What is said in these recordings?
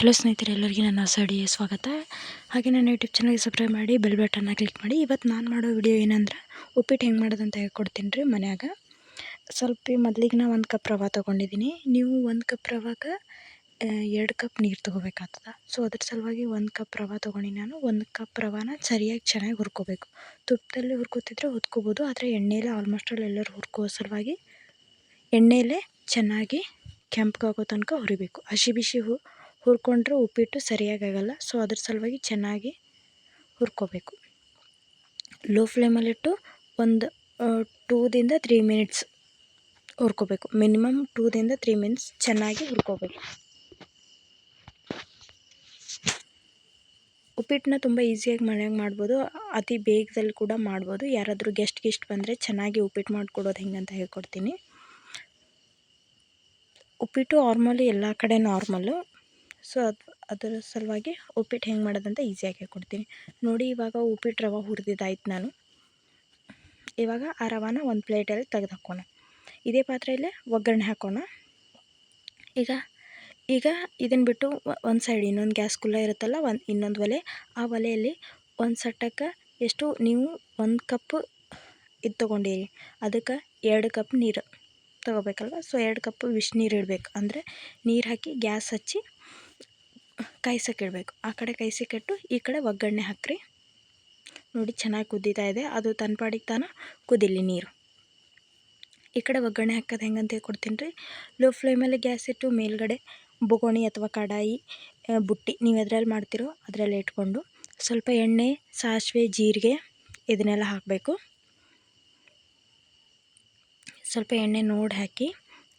Hello ಸ್ನೇಹಿತರೆ, ಎಲ್ಲರಿಗೂ ನನ್ನ ಹೊಸ ಅಡಿಗೆ ಸ್ವಾಗತ. ಹಾಗೆ ನನ್ನ ಯೂಟ್ಯೂಬ್ ಚಾನಲ್ಗೆ ಸಬ್ಸ್ಕ್ರೈಬ್ ಮಾಡಿ ಬೆಲ್ ಬಟನ್ನ ಕ್ಲಿಕ್ ಮಾಡಿ. ಇವತ್ತು ನಾನು ಮಾಡೋ ವಿಡಿಯೋ ಏನಂದ್ರೆ, ಉಪ್ಪಿಟ್ಟು ಹೆಂಗೆ ಮಾಡೋದಂತ ಹೇಳ್ಕೊಡ್ತೀನಿ ರೀ ಮನ್ಯಾಗ. ಸ್ವಲ್ಪ ಮೊದಲಿಗೆ ನಾ ಒಂದು ಕಪ್ ರವೆ ತೊಗೊಂಡಿದ್ದೀನಿ ನೀವು ಒಂದು ಕಪ್ ರವಾಗ ಎರಡು ಕಪ್ ನೀರು ತೊಗೋಬೇಕಾಗ್ತದೆ. ಸೊ ಅದ್ರ ಸಲುವಾಗಿ ಒಂದು ಕಪ್ ರವೆ ತೊಗೊಂಡು ನಾನು. ಒಂದು ಕಪ್ ರವಾನ ಸರಿಯಾಗಿ ಚೆನ್ನಾಗಿ ಹುರ್ಕೋಬೇಕು. ತುಪ್ಪದಲ್ಲಿ ಹುರ್ಕೋತಿದ್ರೆ ಹೊತ್ಕೋಬೋದು ಆದರೆ ಎಣ್ಣೆಲೆ ಆಲ್ಮೋಸ್ಟ್ ಅಲ್ಲಿ ಎಲ್ಲರೂ ಹುರ್ಕೋ ಸಲುವಾಗಿ ಎಣ್ಣೆಲೆ ಚೆನ್ನಾಗಿ ಕೆಂಪಗಾಗೋ ತನಕ ಹುರಿಬೇಕು. ಹಸಿ ಬಿಸಿ ಹು ಹುರ್ಕೊಂಡ್ರೆ ಉಪ್ಪಿಟ್ಟು ಸರಿಯಾಗಿ ಆಗೋಲ್ಲ ಸೊ ಅದ್ರ ಸಲುವಾಗಿ ಚೆನ್ನಾಗಿ ಹುರ್ಕೋಬೇಕು. ಲೋ ಫ್ಲೇಮಲ್ಲಿಟ್ಟು ಒಂದು ಟೂದಿಂದ ತ್ರೀ ಮಿನಿಟ್ಸ್ ಹುರ್ಕೋಬೇಕು. ಮಿನಿಮಮ್ ಟೂದಿಂದ ತ್ರೀ ಮಿನಿಟ್ಸ್ ಚೆನ್ನಾಗಿ ಹುರ್ಕೋಬೇಕು. ಉಪ್ಪಿಟ್ಟನ್ನ ತುಂಬ ಈಸಿಯಾಗಿ ಮನೆಯಾಗ ಮಾಡ್ಬೋದು. ಅತಿ ಬೇಗದಲ್ಲಿ ಕೂಡ ಮಾಡ್ಬೋದು. ಯಾರಾದರೂ ಗೆಸ್ಟ್ ಗಿಸ್ಟ್ ಬಂದರೆ ಚೆನ್ನಾಗಿ ಉಪ್ಪಿಟ್ಟು ಮಾಡಿಕೊಡೋದು ಹೆಂಗೆ ಅಂತ ಹೇಳ್ಕೊಡ್ತೀನಿ. ಉಪ್ಪಿಟ್ಟು ನಾರ್ಮಲಿ ಎಲ್ಲ ಕಡೆ ನಾರ್ಮಲ್ಲು ಸೊ ಅದು, ಅದರ ಸಲುವಾಗಿ ಉಪ್ಪಿಟ್ಟು ಹೆಂಗೆ ಮಾಡೋದಂತ ಈಸಿಯಾಗಿ ಹೇಳ್ಕೊಡ್ತೀನಿ. ನೋಡಿ ಇವಾಗ ಉಪ್ಪಿಟ್ಟು ರವೆ ಹುರಿದಿದ್ದಾಯ್ತು ನಾನು. ಇವಾಗ ಆ ರವಾನ ಒಂದು ಪ್ಲೇಟಲ್ಲಿ ತೆಗೆದು ಹಾಕೋಣ ಇದೇ ಪಾತ್ರೆಯಲ್ಲೇ ಒಗ್ಗರಣೆ ಹಾಕೋಣ. ಈಗ ಈಗ ಇದನ್ನು ಬಿಟ್ಟು ಒಂದು ಸೈಡ್ ಇನ್ನೊಂದು ಗ್ಯಾಸ್ ಕುಲ್ಲ ಇರುತ್ತಲ್ಲ, ಒಂದು ಇನ್ನೊಂದು ಒಲೆ. ಆ ಒಲೆಯಲ್ಲಿ ಒಂದು ಸಟ್ಟಕ್ಕೆ ಎಷ್ಟು ನೀವು ಒಂದು ಕಪ್ ಇದು ತೊಗೊಂಡಿರಿ. ಅದಕ್ಕೆ ಎರಡು ಕಪ್ ನೀರು ತೊಗೋಬೇಕಲ್ವ? ಸೊ ಎರಡು ಕಪ್ ಬಿಸಿನೀರು ಇಡಬೇಕು. ಅಂದರೆ ನೀರು ಹಾಕಿ ಗ್ಯಾಸ್ ಹಚ್ಚಿ ಕಾಯ್ಸೋಕ್ಕಿಡಬೇಕು ಆ ಕಡೆ ಕಾಯ್ಸೋಕ್ಕಿಟ್ಟು ಈ ಕಡೆ ಒಗ್ಗರಣೆ ಹಾಕ್ರಿ. ನೋಡಿ ಚೆನ್ನಾಗಿ ಕುದೀತಾ ಇದೆ. ಅದು ತನ್ನ ಪಾಡಿಗೆ ತಾನು ಕುದಿಲಿ ನೀರು. ಈ ಕಡೆ ಒಗ್ಗರಣೆ ಹಾಕೋದು ಹೆಂಗಂತ ಕೊಡ್ತೀನಿ ರೀ. ಲೋ ಫ್ಲೇಮಲ್ಲಿ ಗ್ಯಾಸ್ ಇಟ್ಟು ಮೇಲ್ಗಡೆ ಬೊಗೋಣಿ ಅಥವಾ ಕಡಾಯಿ ಬುಟ್ಟಿ ನೀವು ಎದ್ರಲ್ಲಿ ಮಾಡ್ತಿರೋ ಅದರಲ್ಲಿ ಇಟ್ಕೊಂಡು ಸ್ವಲ್ಪ ಎಣ್ಣೆ, ಸಾಸಿವೆ, ಜೀರಿಗೆ ಇದನ್ನೆಲ್ಲ ಹಾಕಬೇಕು. ಸ್ವಲ್ಪ ಎಣ್ಣೆ ನೋಡಿ ಹಾಕಿ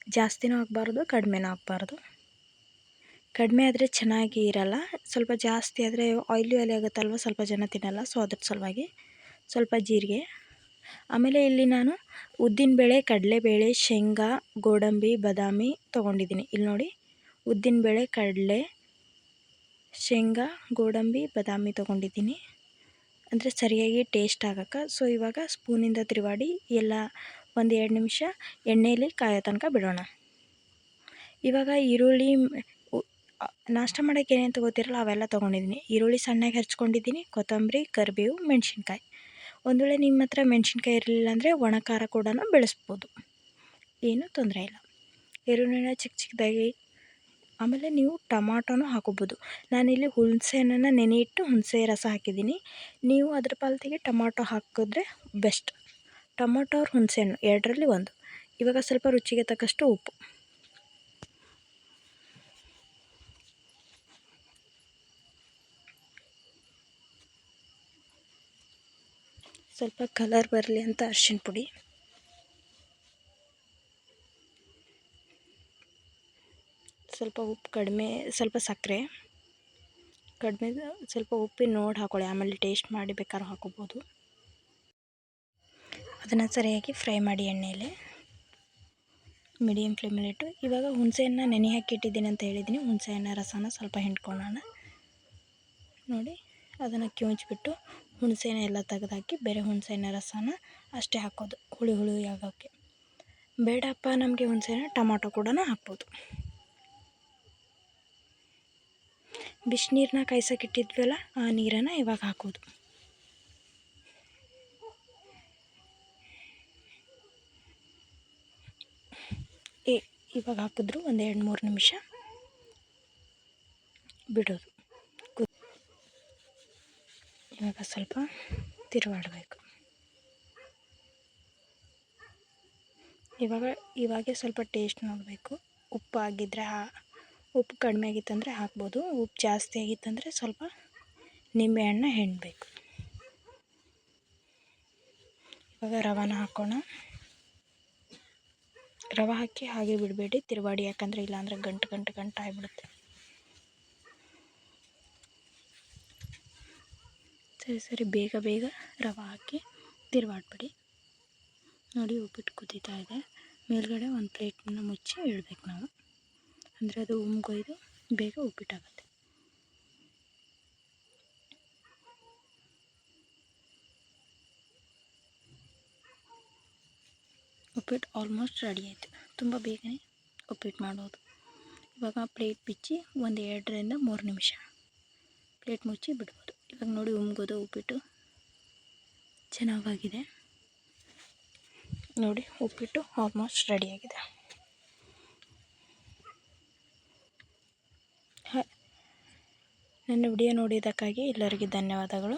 ಜಾಸ್ತಿನೂ ಹಾಕ್ಬಾರ್ದು, ಕಡಿಮೆನೂ ಹಾಕ್ಬಾರ್ದು. ಕಡಿಮೆ ಆದರೆ ಚೆನ್ನಾಗಿ ಇರಲ್ಲ. ಸ್ವಲ್ಪ ಜಾಸ್ತಿ ಆದರೆ ಆಯ್ಲಿ ಆಯ್ಲಿ ಆಗುತ್ತಲ್ವ ಸ್ವಲ್ಪ ಜನ ತಿನ್ನಲ್ಲ. ಸೊ ಅದ್ರ ಸಲುವಾಗಿ ಸ್ವಲ್ಪ ಜೀರಿಗೆ. ಆಮೇಲೆ ಇಲ್ಲಿ ನಾನು ಉದ್ದಿನಬೇಳೆ ಕಡಲೆಬೇಳೆ, ಶೇಂಗಾ, ಗೋಡಂಬಿ, ಬದಾಮಿ ತೊಗೊಂಡಿದ್ದೀನಿ. ಇಲ್ಲಿ ನೋಡಿ ಉದ್ದಿನಬೇಳೆ ಕಡಲೆ, ಶೇಂಗಾ, ಗೋಡಂಬಿ, ಬಾದಾಮಿ ತೊಗೊಂಡಿದ್ದೀನಿ. ಅಂದರೆ ಸರಿಯಾಗಿ ಟೇಸ್ಟ್ ಆಗೋಕ್ಕೆ. ಸೊ ಇವಾಗ ಸ್ಪೂನಿಂದ ತಿರುವಾಡಿ ಎಲ್ಲ ಒಂದು ಎರಡು ನಿಮಿಷ ಎಣ್ಣೆಯಲ್ಲಿ ಕಾಯೋ ತನಕ ಬಿಡೋಣ. ಇವಾಗ ಈರುಳ್ಳಿ ನಾಷ್ಟ ಮಾಡೋಕ್ಕೆ ಏನೇನು ತೊಗೋತಿರಲ್ಲ ಅವೆಲ್ಲ ತೊಗೊಂಡಿದ್ದೀನಿ ಈರುಳ್ಳಿ ಸಣ್ಣಗೆ ಹಚ್ಕೊಂಡಿದ್ದೀನಿ ಕೊತ್ತಂಬರಿ, ಕರಿಬೇವು, ಮೆಣಸಿನ್ಕಾಯಿ. ಒಂದು ವೇಳೆ ನಿಮ್ಮ ಹತ್ರ ಮೆಣಸಿನ್ಕಾಯಿ ಇರಲಿಲ್ಲ ಅಂದರೆ ಒಣ ಖಾರ ಕೂಡ ಬೆಳೆಸ್ಬೋದು. ಏನೂ ತೊಂದರೆ ಇಲ್ಲ. ಈರುಳ್ಳಿನ ಚಿಕ್ಕ ಚಿಕ್ಕದಾಗಿ ಆಮೇಲೆ ನೀವು ಟಮಾಟೋನು ಹಾಕೋಬೋದು. ನಾನಿಲ್ಲಿ ಹುಣಸೆ ನೆನೆ ಇಟ್ಟು ಹುಣಸೆ ರಸ ಹಾಕಿದ್ದೀನಿ ನೀವು ಅದ್ರ ಪಾಲ್ತಿಗೆ ಟೊಮಾಟೊ ಹಾಕಿದ್ರೆ ಬೆಸ್ಟ್. ಟೊಮಾಟೊ ಅವ್ರ ಹುಣಸೆ ಹಣ್ಣು, ಎರಡರಲ್ಲಿ ಒಂದು. ಇವಾಗ ಸ್ವಲ್ಪ ರುಚಿಗೆ ತಕ್ಕಷ್ಟು ಉಪ್ಪು. ಸ್ವಲ್ಪ ಕಲರ್ ಬರಲಿ ಅಂತ ಅರ್ಶಿಣ ಪುಡಿ. ಸ್ವಲ್ಪ ಉಪ್ಪು ಕಡಿಮೆ, ಸ್ವಲ್ಪ ಸಕ್ಕರೆ. ಕಡಿಮೆ, ಸ್ವಲ್ಪ ಉಪ್ಪಿನ ನೋಡಿ ಹಾಕೊಳ್ಳಿ, ಆಮೇಲೆ ಟೇಸ್ಟ್ ಮಾಡಿ ಬೇಕಾದ್ರೆ ಹಾಕೋಬೋದು. ಅದನ್ನು ಸರಿಯಾಗಿ ಫ್ರೈ ಮಾಡಿ ಎಣ್ಣೆಯಲ್ಲಿ ಮೀಡಿಯಮ್ ಫ್ಲೇಮಲ್ಲಿಟ್ಟು ಇವಾಗ ಹುಣಸೆಹಣ್ಣ ನೆನೆ ಹಾಕಿಟ್ಟಿದ್ದೀನಿ ಅಂತ ಹೇಳಿದ್ದೀನಿ. ಹುಣಸೆಹಣ್ಣ ರಸನ ಸ್ವಲ್ಪ ಹಿಂಡ್ಕೊಳ್ಳೋಣ. ನೋಡಿ. ಅದನ್ನು ಕಿವುಚ್ಬಿಟ್ಟು ಹುಣಸೆನ ಎಲ್ಲ ತೆಗೆದಾಕಿ ಬೇರೆ ಹುಣಸೆಹಣ್ಣ ರಸನ ಅಷ್ಟೇ ಹಾಕೋದು, ಹುಳಿ ಹುಳಿ ಆಗೋಕ್ಕೆ ಬೇಡಪ್ಪ ನಮಗೆ ಹುಣಸೆಹಣ್ಣು ಟೊಮಾಟೊ ಕೂಡ ಹಾಕ್ಬೋದು. ಬಿಸಿನೀರನ್ನ ಕಾಯ್ಸೋಕೆ ಇಟ್ಟಿದ್ವಲ್ಲ, ಆ ನೀರನ್ನು ಇವಾಗ ಹಾಕೋದು. ಇವಾಗ ಹಾಕಿದ್ರು ಒಂದು ಎರಡು ಮೂರು ನಿಮಿಷ ಬಿಡೋದು. ಇವಾಗ ಸ್ವಲ್ಪ ತಿರುವಾಡಬೇಕು ಇವಾಗ, ಇವಾಗೆ ಸ್ವಲ್ಪ ಟೇಸ್ಟ್ ನೋಡಬೇಕು. ಉಪ್ಪು ಆಗಿದ್ದರೆ ಉಪ್ಪು ಕಡಿಮೆ ಆಗಿತ್ತಂದರೆ ಹಾಕ್ಬೋದು. ಉಪ್ಪು ಜಾಸ್ತಿ ಆಗಿತ್ತಂದರೆ ಸ್ವಲ್ಪ ನಿಂಬೆಹಣ್ಣು ಹಿಂಡಬೇಕು ಇವಾಗ ರವಾನ ಹಾಕೋಣ. ರವೆ ಹಾಕಿ ಹಾಗೆ ಬಿಡಬೇಡಿ. ತಿರುವಾಡಿ ಯಾಕಂದರೆ ಇಲ್ಲಾಂದರೆ ಗಂಟು ಗಂಟು ಗಂಟು ಆಗಿಬಿಡುತ್ತೆ. ಸರಿ ಸರಿ, ಬೇಗ ಬೇಗ ರವೆ ಹಾಕಿ ತಿರುವಾಡ್ಬಿಡಿ. ನೋಡಿ, ಉಪ್ಪಿಟ್ಟು ಕುದೀತಾ ಇದೆ. ಮೇಲ್ಗಡೆ ಒಂದು ಪ್ಲೇಟನ್ನ ಮುಚ್ಚಿ ಇಡಬೇಕು ನಾವು. ಅಂದರೆ ಅದು ಉಮ್ಗೊಯ್ದು ಬೇಗ ಉಪ್ಪಿಟ್ಟಾಗುತ್ತೆ. ಉಪ್ಪಿಟ್ಟು ಆಲ್ಮೋಸ್ಟ್ ರೆಡಿ ಆಯಿತು. ತುಂಬ ಬೇಗನೆ ಉಪ್ಪಿಟ್ಟು ಮಾಡೋದು. ಇವಾಗ ಪ್ಲೇಟ್ ಬಿಚ್ಚಿ ಒಂದು ಎರಡರಿಂದ ಮೂರು ನಿಮಿಷ. ಪ್ಲೇಟ್ ಮುಚ್ಚಿ ಬಿಡ್ಬೋದು. ಇವಾಗ ನೋಡಿ ಉಮ್ಗೋದು ಉಪ್ಪಿಟ್ಟು. ಚೆನ್ನಾಗಾಗಿದೆ. ನೋಡಿ ಉಪ್ಪಿಟ್ಟು ಆಲ್ಮೋಸ್ಟ್ ರೆಡಿಯಾಗಿದೆ ನನ್ನ ವಿಡಿಯೋ ನೋಡಿದ್ದಕ್ಕಾಗಿ ಎಲ್ಲರಿಗೂ ಧನ್ಯವಾದಗಳು.